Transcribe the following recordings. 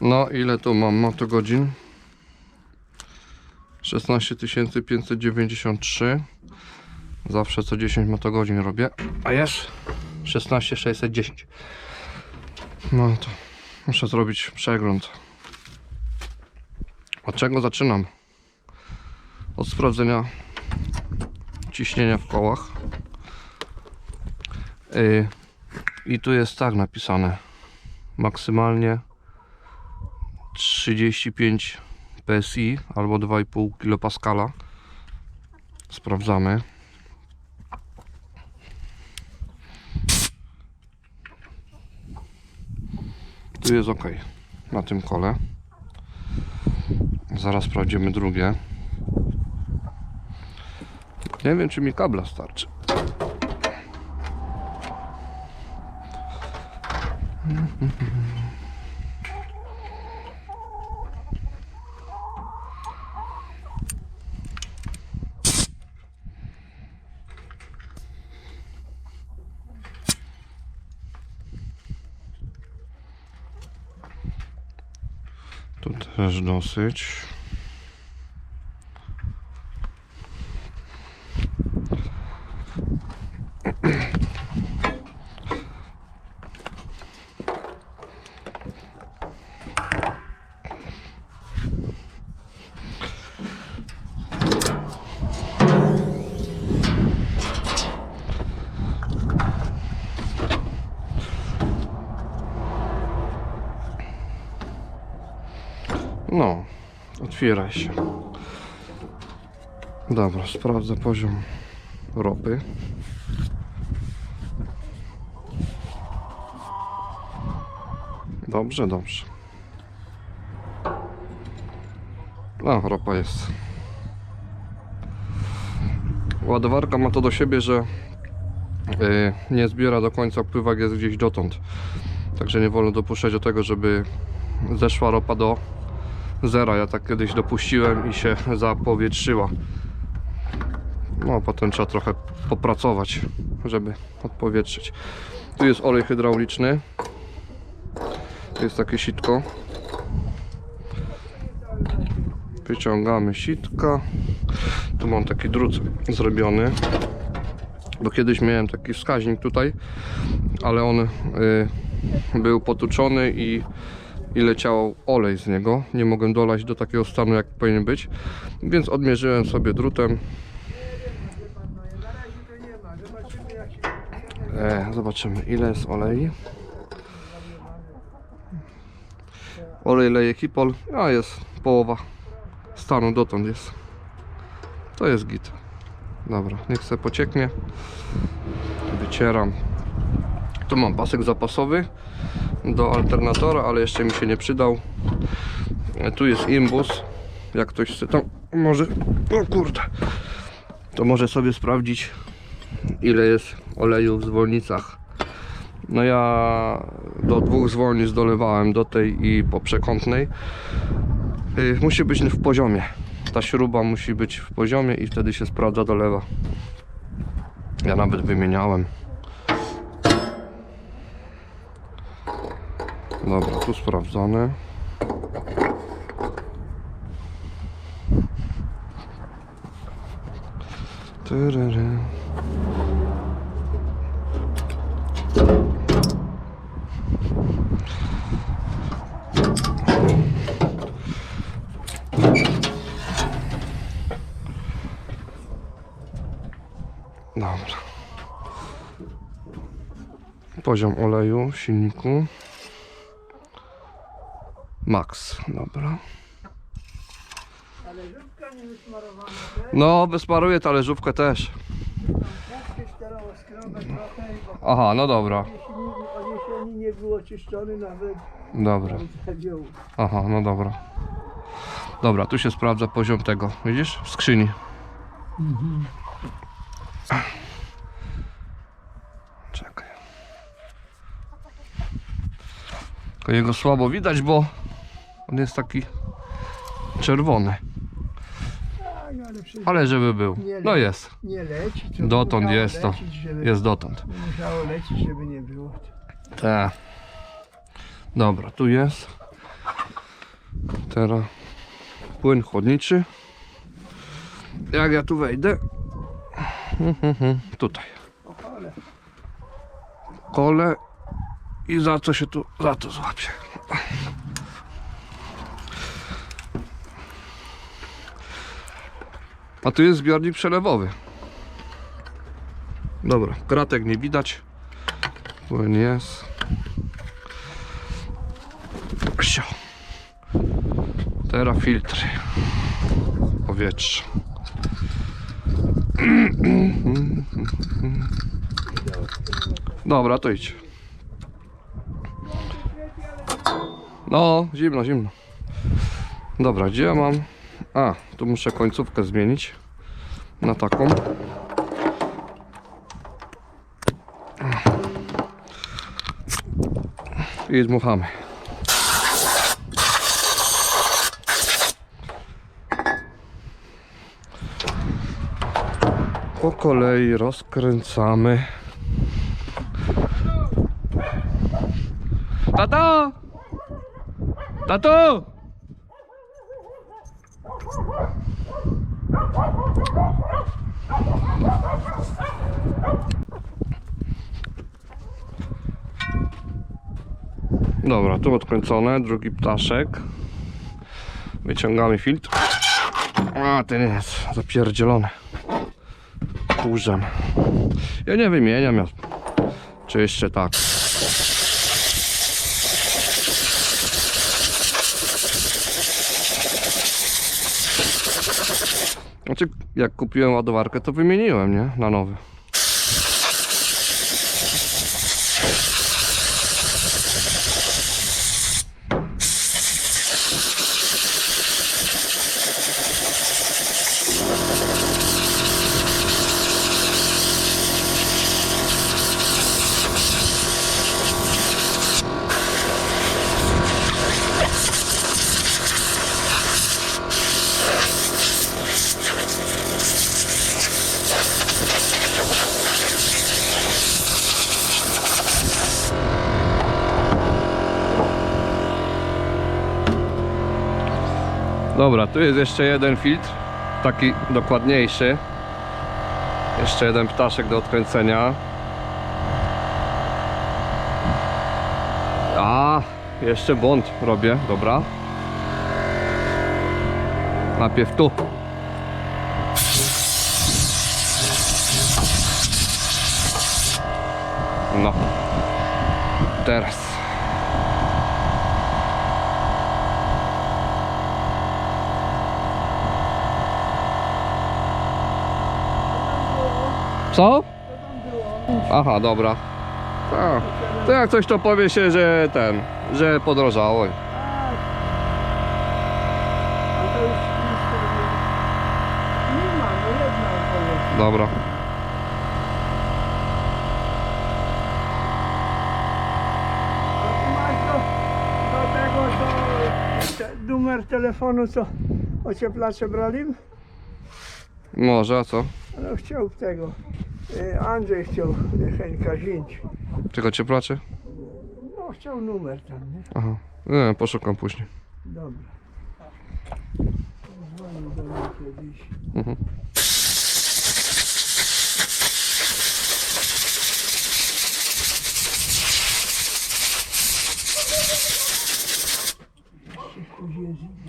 No, ile tu mam motogodzin? 16 593. Zawsze co 10 motogodzin robię. A jest 16 610. No to muszę zrobić przegląd. Od czego zaczynam? Od sprawdzenia ciśnienia w kołach. Yy, I tu jest tak napisane. Maksymalnie 35 PSI albo 2,5 kPa. Sprawdzamy. Tu jest ok na tym kole. Zaraz sprawdzimy drugie. Nie wiem, czy mi kabla starczy. Tu też dosyć. No, otwieraj się. Dobra, sprawdzę poziom ropy. Dobrze, dobrze. No, ropa jest. Ładowarka ma to do siebie, że yy, nie zbiera do końca pływak jest gdzieś dotąd. Także nie wolno dopuszczać do tego, żeby zeszła ropa do zera. Ja tak kiedyś dopuściłem i się zapowietrzyła. No, potem trzeba trochę popracować, żeby odpowietrzyć. Tu jest olej hydrauliczny. Tu jest takie sitko. Wyciągamy sitka. Tu mam taki drut zrobiony. Bo kiedyś miałem taki wskaźnik tutaj, ale on y, był potuczony i i leciał olej z niego. Nie mogłem dolać do takiego stanu, jak powinien być, więc odmierzyłem sobie drutem. E, zobaczymy, ile jest olei. Olej leje Kipol, a jest połowa stanu dotąd jest. To jest git. Dobra, niech se pocieknie. Wycieram. Tu mam pasek zapasowy do alternatora, ale jeszcze mi się nie przydał. Tu jest imbus. Jak ktoś chce, to może. O kurde. To może sobie sprawdzić, ile jest oleju w zwolnicach. No ja do dwóch zwolnic dolewałem, do tej i po przekątnej. Y, Musi być w poziomie. Ta śruba musi być w poziomie i wtedy się sprawdza dolewa. Ja nawet wymieniałem. Dobra, tu sprawdzone. Tyryry. Dobra. Poziom oleju w silniku. Max, dobra. Talerzówka nie wysmarowana, No, wysmaruję talerzówkę też. też Aha, no dobra. od jesieni nie było czyszczony nawet Dobra. Aha, no dobra. Dobra, tu się sprawdza poziom tego. Widzisz? W skrzyni. Czekaj. Tylko jego słabo widać, bo on jest taki czerwony. Ale żeby był. No jest. Dotąd jest to. Jest dotąd. Musiało lecieć, żeby nie było. Tak. Dobra, tu jest. Teraz płyn chłodniczy. Jak ja tu wejdę? Mhm, Tutaj. O chole. Kole i za co się tu, za to złapie. A tu jest zbiornik przelewowy. Dobra, kratek nie widać. Płyn jest. Sio. Teraz filtry. Powietrze. Dobra, to idź. No, zimno, zimno. Dobra, gdzie ja mam? A, tu muszę końcówkę zmienić na taką. I dmuchamy. Po kolei rozkręcamy. Tato! Tato! Dobra, tu odkręcone, drugi ptaszek. Wyciągamy filtr. A, ten jest zapierdzielony. Kurzem. Ja nie wymieniam, ja- czy jeszcze tak. Znaczy, jak kupiłem ładowarkę, to wymieniłem, nie? Na nowy. Dobra, tu jest jeszcze jeden filtr, taki dokładniejszy. Jeszcze jeden ptaszek do odkręcenia. A, jeszcze błąd robię, dobra. Najpierw tu. No. Teraz. Co? Co tam było? Aha, dobra. A, to jak coś to powie się, że ten, że podrożało. A to już nic nie- nie ma, jedna odpowiedź. Dobra. A ty masz do, do tego, do, te, numer telefonu, co ocieplacze brali? Może, a co? No chciał tego. E, Andrzej chciał e, Henka wziąć. Czego cię placze? No chciał numer tam, nie? Aha. Nie, poszukam później. Dobra. Dzwonił do mnie kiedyś. Mhm. Z-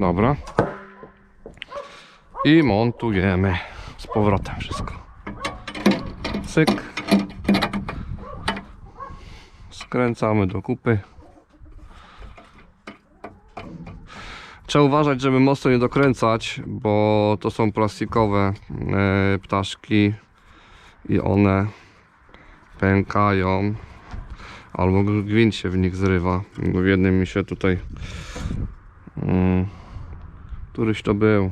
Dobra. I montujemy z powrotem wszystko. Cyk. Skręcamy do kupy. Trzeba uważać, żeby mocno nie dokręcać, bo to są plastikowe e, ptaszki i one pękają albo gwint się w nich zrywa. W jednym mi się tutaj Mm. Któryś to był.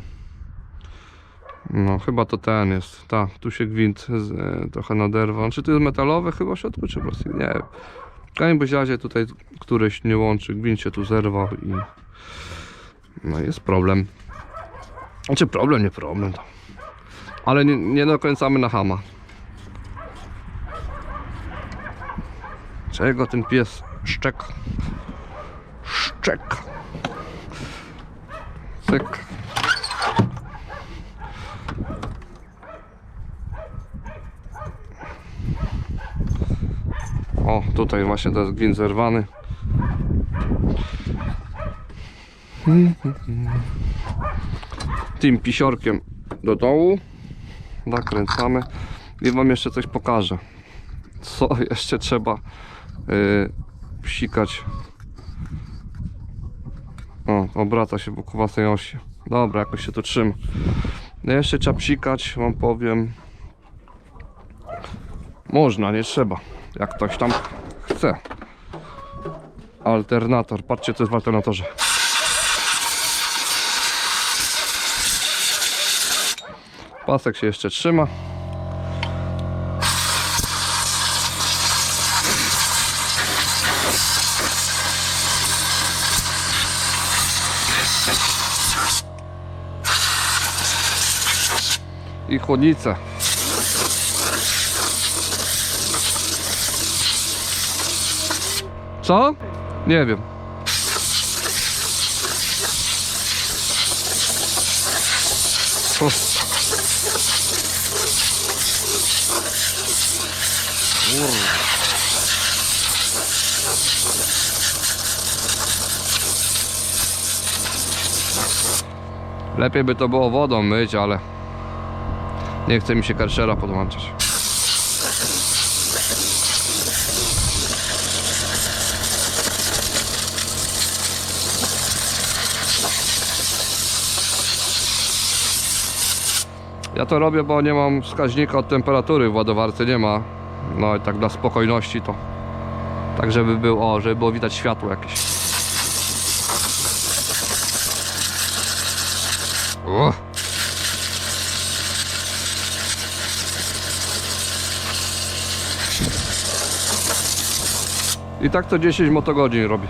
No, chyba to ten jest. Tak, tu się gwint z, e, trochę naderwał. Czy to jest metalowe chyba w środku, czy plastik? Nie wiem. W każdym razie tutaj któryś nie łączy. Gwint się tu zerwał i, No jest problem. Znaczy problem, nie problem. To. Ale nie, nie dokręcamy na hama. Czego ten pies szczeka? Szczeka. Cyk. O, tutaj właśnie to jest gwint zerwany. Tym pisiorkiem do dołu. Nakręcamy. I wam jeszcze coś pokażę. Co jeszcze trzeba yy, psikać. O, obraca się wokół własnej osi. Dobra, jakoś się to trzyma. No jeszcze trzeba psikać, wam powiem. Można, nie trzeba. Jak ktoś tam chce. Alternator. Patrzcie, co jest w alternatorze. Pasek się jeszcze trzyma. I chłodnicę. Co? Nie wiem. O. Lepiej by to było wodą myć, ale nie chce mi się karszera podłączać. Ja to robię, bo nie mam wskaźnika od temperatury w ładowarce, nie ma. No i tak dla spokojności to. Tak żeby był, o, żeby było widać światło jakieś. I tak to 10 motogodzin robię.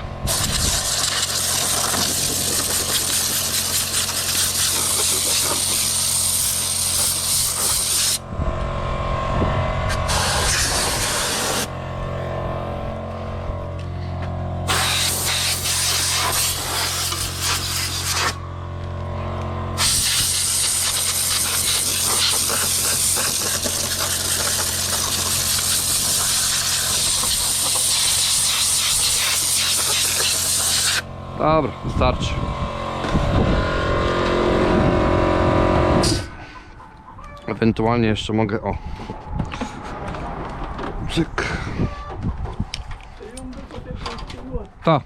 Dobra, wystarczy. Ewentualnie jeszcze mogę, o. Cyk. Ta.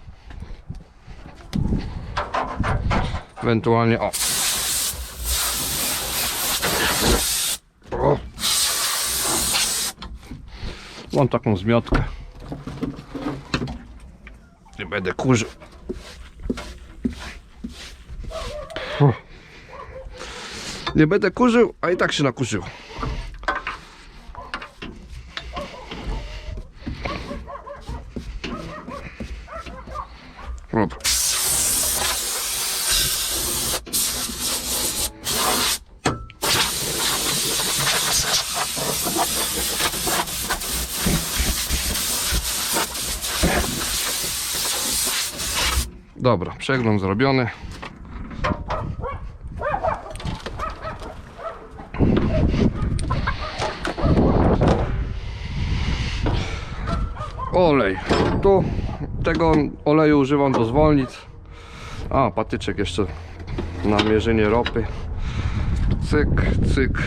Ewentualnie, o. o. Mam taką zmiotkę. Nie będę kurzył. Nie będę kurzył, a i tak się nakurzył. Dobra, przegląd zrobiony. olej. Tu tego oleju używam do zwolnic. A, patyczek jeszcze na mierzenie ropy. Cyk, cyk.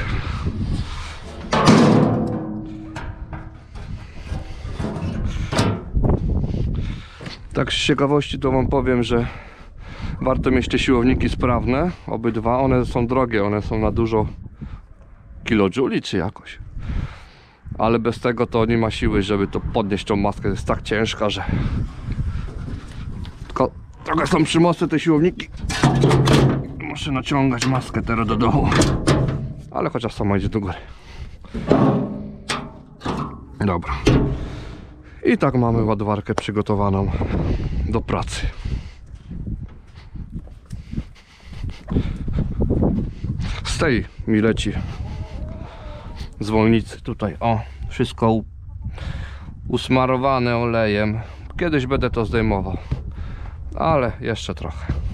Tak z ciekawości to wam powiem, że warto mieć te siłowniki sprawne, obydwa. One są drogie, one są na dużo kilojuli czy jakoś ale bez tego to nie ma siły, żeby to podnieść tą maskę. Jest tak ciężka, że tylko trochę są przymosty te siłowniki. Muszę naciągać maskę teraz do dołu, ale chociaż sama idzie do góry. Dobra. I tak mamy ładowarkę przygotowaną do pracy. Z tej mi leci zwolnicy tutaj. O, wszystko usmarowane olejem. Kiedyś będę to zdejmował, ale jeszcze trochę.